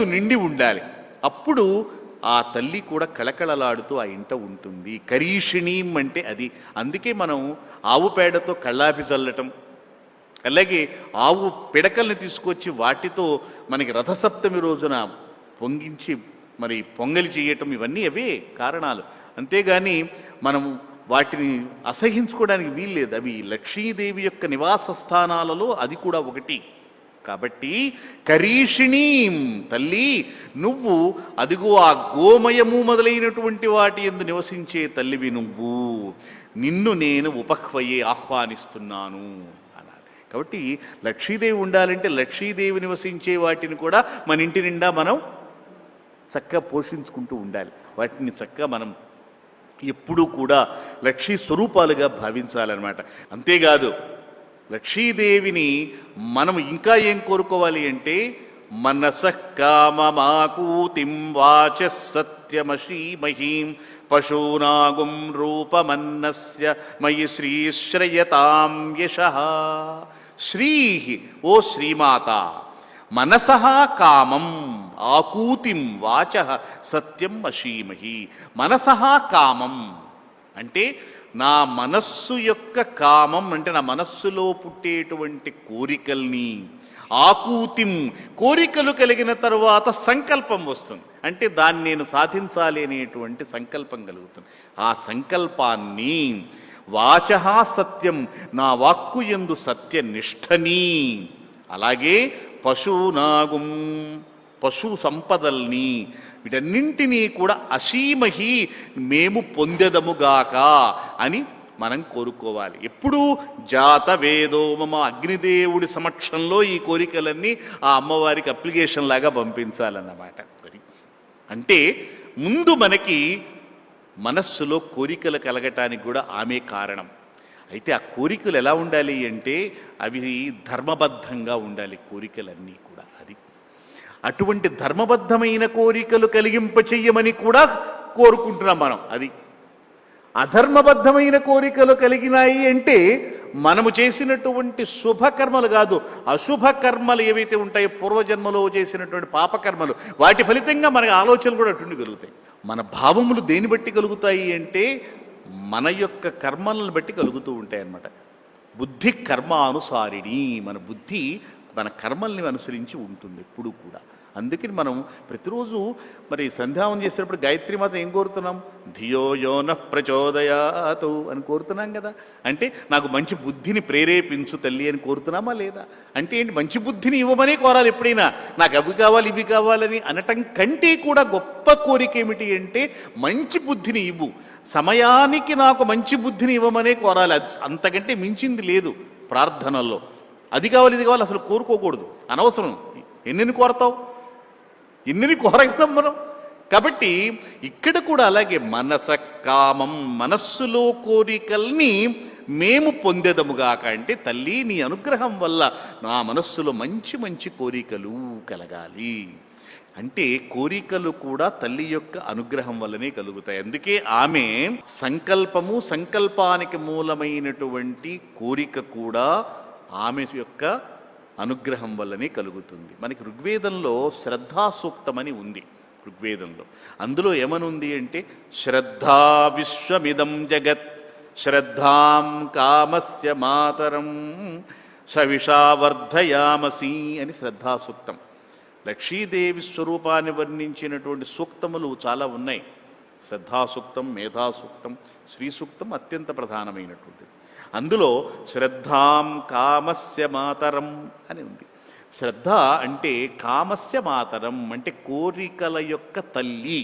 ఎందు నిండి ఉండాలి. అప్పుడు ఆ తల్లి కూడా కళకళలాడుతూ ఆ ఇంట ఉంటుంది. కరీషిణీం అంటే అది. అందుకే మనం ఆవు పేడతో కళ్ళాపి చల్లటం అలాగే ఆవు పిడకల్ని తీసుకొచ్చి వాటితో మనకి రథసప్తమి రోజున పొంగించి మరి పొంగలి చేయటం ఇవన్నీ అవే కారణాలు. అంతేగాని మనం వాటిని అసహించుకోవడానికి వీల్లేదు. అవి లక్ష్మీదేవి యొక్క నివాస స్థానాలలో అది కూడా ఒకటి. కాబట్టి కరీషిణీం తల్లి నువ్వు అదిగో ఆ గోమయము మొదలైనటువంటి వాటి ఎందు నివసించే తల్లివి నువ్వు. నిన్ను నేను ఉపహ్వయే ఆహ్వానిస్తున్నాను అన్నారు కాబట్టి లక్ష్మీదేవి ఉండాలంటే లక్ష్మీదేవి నివసించే వాటిని కూడా మన ఇంటి నిండా మనం చక్కగా పోషించుకుంటూ ఉండాలి. వాటిని చక్కగా మనం ఎప్పుడూ కూడా లక్ష్మీ స్వరూపాలుగా భావించాలన్నమాట. అంతేకాదు లక్ష్మీదేవిని మనం ఇంకా ఏం కోరుకోవాలి అంటే మనస కామమాకూతిం వాచ సత్యమశీమహీం పశూనాగుం రూపమన్నస్య మయి శ్రీశ్రయతాం యశ. శ్రీ ఓ శ్రీమాత మనస కామం ఆకూతిం వాచ సత్యం అశీమహి మనస కామం అంటే నా మనస్సు యొక్క కామం అంటే నా మనస్సులో పుట్టేటువంటి కోరికల్ని ఆకూతిం. కోరికలు కలిగిన తర్వాత సంకల్పం వస్తుంది. అంటే దాన్ని నేను సాధించాలి అనేటువంటి సంకల్పం కలుగుతుంది. ఆ సంకల్పాన్ని వాచ సత్యం నా వాక్కు ఎందు సత్యనిష్టని. అలాగే పశునాగుం పశు సంపదల్ని వీటన్నింటినీ కూడా అసీమహి మేము పొందెదముగాక అని మనం కోరుకోవాలి. ఎప్పుడు జాత వేదో మమ అగ్నిదేవుడి సమక్షంలో ఈ కోరికలన్నీ ఆ అమ్మవారికి అప్లికేషన్ లాగా పంపించాలన్నమాట. మరి అంటే ముందు మనకి మనస్సులో కోరికలు కలగటానికి కూడా ఆమె కారణం. అయితే ఆ కోరికలు ఎలా ఉండాలి అంటే అవి ధర్మబద్ధంగా ఉండాలి కోరికలన్నీ కూడా. అది. అటువంటి ధర్మబద్ధమైన కోరికలు కలిగింప చెయ్యమని కూడా కోరుకుంటున్నాం మనం. అది అధర్మబద్ధమైన కోరికలు కలిగినాయి అంటే మనము చేసినటువంటి శుభకర్మలు కాదు అశుభ కర్మలు ఏవైతే ఉంటాయో పూర్వజన్మలో చేసినటువంటి పాపకర్మలు వాటి ఫలితంగా మనకి ఆలోచనలు కూడా అటుండి కలుగుతాయి. మన భావములు దేని బట్టి కలుగుతాయి అంటే మన యొక్క కర్మలను బట్టి కలుగుతూ ఉంటాయి అన్నమాట బుద్ధి కర్మానుసారిణి మన బుద్ధి మన కర్మల్ని అనుసరించి ఉంటుంది ఎప్పుడు కూడా. అందుకని మనం ప్రతిరోజు మరి సంధ్యావం చేసేటప్పుడు గాయత్రి మాత్రం ఏం కోరుతున్నాం? ధియో యోన ప్రచోదయాతు అని కోరుతున్నాం కదా. అంటే నాకు మంచి బుద్ధిని ప్రేరేపించు తల్లి అని కోరుతున్నామా లేదా? అంటే ఏంటి? మంచి బుద్ధిని ఇవ్వమనే కోరాలి ఎప్పుడైనా. నాకు అవి కావాలి ఇవి కావాలని అనటం కంటే కూడా గొప్ప కోరిక ఏమిటి అంటే మంచి బుద్ధిని ఇవ్వు. సమయానికి నాకు మంచి బుద్ధిని ఇవ్వమనే కోరాలి. అది అంతకంటే మించింది లేదు ప్రార్థనల్లో అది కావాలి ఇది కావాలి అసలు కోరుకోకూడదు. అనవసరం. ఎన్నిని కోరతావు? ఎన్నిని కోరగలం మనం? కాబట్టి ఇక్కడ కూడా అలాగే మనస కామం మనస్సులో కోరికల్ని మేము పొందేదముగాక అంటే తల్లి నీ అనుగ్రహం వల్ల నా మనస్సులో మంచి మంచి కోరికలు కలగాలి. అంటే కోరికలు కూడా తల్లి యొక్క అనుగ్రహం వల్లనే కలుగుతాయి. అందుకే ఆమె సంకల్పము సంకల్పానికి మూలమైనటువంటి కోరిక కూడా ఆమె యొక్క అనుగ్రహం వల్లనే కలుగుతుంది. మనకి ఋగ్వేదంలో శ్రద్ధాసూక్తమని ఉంది ఋగ్వేదంలో. అందులో ఏమనుంది అంటే శ్రద్ధా విశ్వమిదం జగత్ శ్రద్ధాం కామస్య మాతరం సవిషా వర్ధయామసి అని శ్రద్ధాసూక్తం. లక్ష్మీదేవి స్వరూపాన్ని వర్ణించినటువంటి సూక్తములు చాలా ఉన్నాయి. శ్రద్ధాసూక్తం మేధాసూక్తం శ్రీసూక్తం శ్రీ సూక్తం అత్యంత ప్రధానమైనటువంటిది. అందులో శ్రద్ధాం కామస్య మాతరం అని ఉంది. శ్రద్ధ అంటే కామస్య మాతరం అంటే కోరికల యొక్క తల్లి.